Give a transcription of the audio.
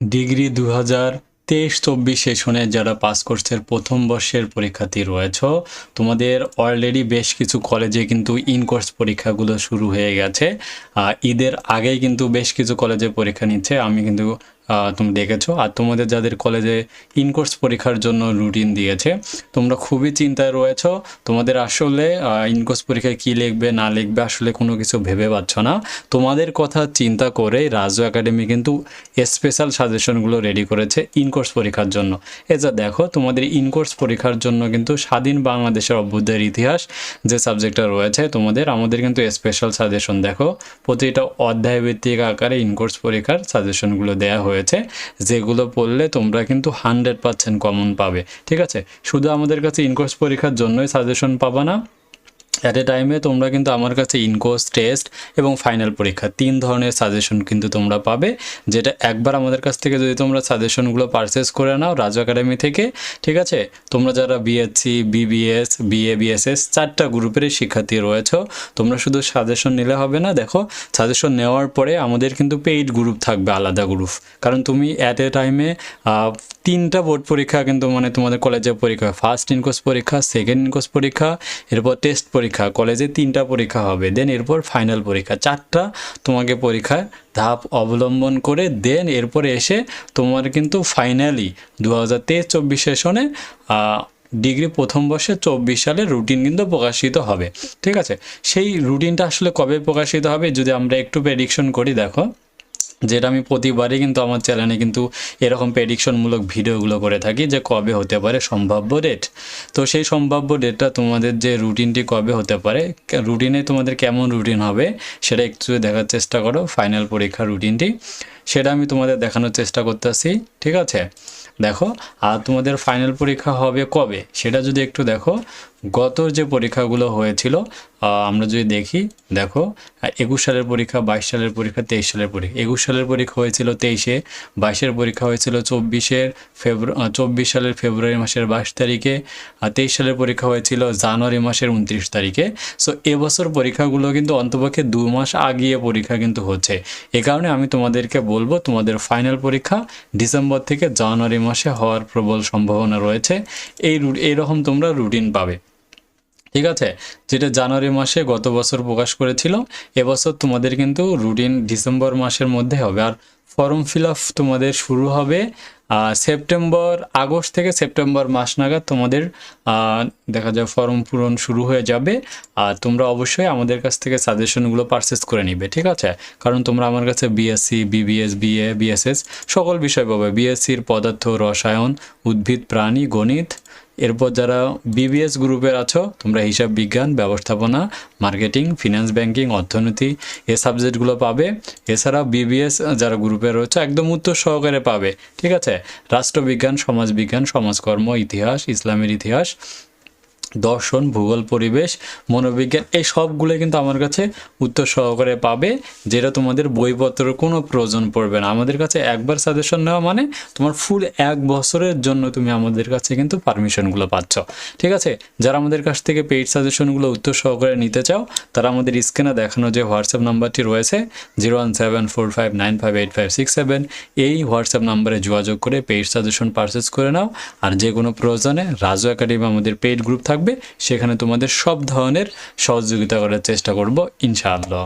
Degree দু হাজার তেইশ চব্বিশ সেশনে যারা পাস কোর্সের প্রথম বর্ষের পরীক্ষার্থী রয়েছ, তোমাদের অলরেডি বেশ কিছু কলেজে কিন্তু ইন কোর্স পরীক্ষাগুলো শুরু হয়ে গেছে। ঈদের আগেই কিন্তু বেশ কিছু কলেজে পরীক্ষা নিচ্ছে। আমি কিন্তু তুমি দেখেছ। আর তোমাদের যাদের কলেজে ইনকোর্স পরীক্ষার জন্য রুটিন দিয়েছে, তোমরা খুবই চিন্তায় রয়েছো। তোমাদের আসলে ইনকোর্স পরীক্ষায় কী লিখবে, না লিখবে, আসলে কোনো কিছু ভেবে পাচ্ছ না। তোমাদের কথা চিন্তা করে রাজু একাডেমি কিন্তু স্পেশাল সাজেশনগুলো রেডি করেছে ইনকোর্স পরীক্ষার জন্য। এই যা দেখো, তোমাদের ইনকোর্স পরীক্ষার জন্য কিন্তু স্বাধীন বাংলাদেশের অভ্যুদয়ের ইতিহাস যে সাবজেক্টটা রয়েছে, তোমাদের, আমাদের কিন্তু স্পেশাল সাজেশন দেখো, প্রতিটা অধ্যায় ভিত্তিক আকারে ইনকোর্স পরীক্ষার সাজেশনগুলো দেওয়া হয়েছে। যেগুলো পড়লে তোমরা কিন্তু হান্ড্রেড পার্সেন্ট কমন পাবে। ঠিক আছে? শুধু আমাদের কাছে ইনকোর্স পরীক্ষার জন্যই সাজেশন পাবা না। অ্যাট এ টাইমে তোমরা কিন্তু আমার কাছে ইনকোর্স টেস্ট এবং ফাইনাল পরীক্ষা, তিন ধরনের সাজেশন কিন্তু তোমরা পাবে, যেটা একবার আমাদের কাছ থেকে যদি তোমরা সাজেশনগুলো পারচেস করে নাও রাজু একাডেমি থেকে, ঠিক আছে? তোমরা যারা বিএসসি বিবিএস বিএ বিএসএস চারটা গ্রুপেরই শিক্ষার্থী রয়েছ, তোমরা শুধু সাজেশন নিলে হবে না, দেখো সাজেশন নেওয়ার পরে আমাদের কিন্তু পেইড গ্রুপ থাকবে, আলাদা গ্রুপ কারণ তুমি অ্যাট এ টাইমে তিনটা বোর্ড পরীক্ষা কিন্তু মানে তোমাদের কলেজের পরীক্ষা ফার্স্ট ইনকোর্স পরীক্ষা সেকেন্ড ইনকোর্স পরীক্ষা, এরপর টেস্ট পরীক্ষা কলেজে তিনটা পরীক্ষা হবে দেন এরপর ফাইনাল পরীক্ষা। চারটা তোমাকে পরীক্ষার ধাপ অবলম্বন করে দেন এরপর এসে তোমার কিন্তু ফাইনালি দু হাজার তেইশ চব্বিশ সেশনে ডিগ্রি প্রথম বর্ষে চব্বিশ সালে রুটিন কিন্তু প্রকাশিত হবে। ঠিক আছে? সেই রুটিনটা আসলে কবে প্রকাশিত হবে যদি আমরা একটু প্রেডিকশন করি, দেখো। যেটা আমি প্রতিবারই কিন্তু আমার চ্যানেলে কিন্তু এরকম প্রেডিকশনমূলক ভিডিওগুলো করে থাকি যে কবে হতে পারে সম্ভাব্য ডেট তো সেই সম্ভাব্য ডেটটা তোমাদের যে রুটিনটি কবে হতে পারে রুটিনে তোমাদের কেমন রুটিন হবে, সেটা একটু দেখার চেষ্টা করো ফাইনাল পরীক্ষার রুটিনটি সেটা আমি তোমাদের দেখানোর চেষ্টা করতেছি, ঠিক আছে? দেখো, আর তোমাদের ফাইনাল পরীক্ষা হবে কবে? সেটা যদি একটু দেখো গত যে পরীক্ষাগুলো হয়েছিল আমরা যদি দেখি, দেখো, একুশ সালের পরীক্ষা, বাইশ সালের পরীক্ষা, তেইশ সালের পরীক্ষা। একুশ সালের পরীক্ষা হয়েছিল তেইশে, বাইশের পরীক্ষা হয়েছিল চব্বিশের ফেব্রু চব্বিশ সালের ফেব্রুয়ারি মাসের বাইশ তারিখে, আর তেইশ সালের পরীক্ষা হয়েছিল জানুয়ারি মাসের উনত্রিশ তারিখে। সো এবছর পরীক্ষাগুলো কিন্তু অন্তপক্ষে দু মাস আগিয়ে পরীক্ষা কিন্তু হচ্ছে। এ কারণে আমি তোমাদেরকে বলব, তোমাদের ফাইনাল পরীক্ষা ডিসেম্বর থেকে জানুয়ারি মাসে হওয়ার প্রবল সম্ভাবনা রয়েছে। এই এইরকম তোমরা রুটিন পাবে। ঠিক আছে? যেটা জানুয়ারি মাসে গত বছর প্রকাশ করেছিল, এবছর তোমাদের কিন্তু রুটিন ডিসেম্বর মাসের মধ্যে হবে। আর ফর্ম ফিল তোমাদের শুরু হবে সেপ্টেম্বর, আগস্ট থেকে সেপ্টেম্বর মাস নাগাদ তোমাদের দেখা যায় ফর্ম পূরণ শুরু হয়ে যাবে। আর তোমরা অবশ্যই আমাদের কাছ থেকে সাজেশনগুলো পারচেস করে নিবে, ঠিক আছে? কারণ তোমরা আমার কাছে বিএসসি বিবিএস বিএ বিএসএস সকল বিষয় পাবে। বিএসসির পদার্থ, রসায়ন, উদ্ভিদ, প্রাণী, গণিত এরপর যারা বিবিএস গ্রুপের আছো, তোমরা হিসাব বিজ্ঞান, ব্যবস্থাপনা মার্কেটিং ফিনান্স ব্যাংকিং অর্থনীতি এ সাবজেক্টগুলো পাবে। এছাড়া বিবিএস যারা গ্রুপে রয়েছে, একদম উত্তর সহকারে পাবে। ঠিক আছে? রাষ্ট্রবিজ্ঞান, সমাজবিজ্ঞান, সমাজকর্ম, ইতিহাস, ইসলামের ইতিহাস দর্শন, ভূগোল, পরিবেশ, মনোবিজ্ঞান, এই সবগুলো কিন্তু আমার কাছে উত্তর সহকারে পাবে, যেটা তোমাদের বইপত্রের কোনো প্রয়োজন পড়বে না। আমাদের কাছে একবার সাজেশন নেওয়া মানে তোমার ফুল এক বছরের জন্য তুমি আমাদের কাছে কিন্তু পারমিশনগুলো পাচ্ছ। ঠিক আছে? যারা আমাদের কাছ থেকে পেইড সাজেশনগুলো উত্তর সহকারে নিতে চাও, তারা আমাদের স্ক্রিনে দেখানো যে হোয়াটসঅ্যাপ নাম্বারটি রয়েছে zero one seven four five nine five eight five six seven এই হোয়াটসঅ্যাপ নাম্বারে যোগাযোগ করে পেইড সাজেশন পারচেস করে নাও। আর যে কোনো প্রয়োজনে রাজু একাডেমি আমাদের পেইড গ্রুপ থাকবে সেখানে তোমাদের সব ধরনের সহযোগিতা করার চেষ্টা করব ইনশাআল্লাহ।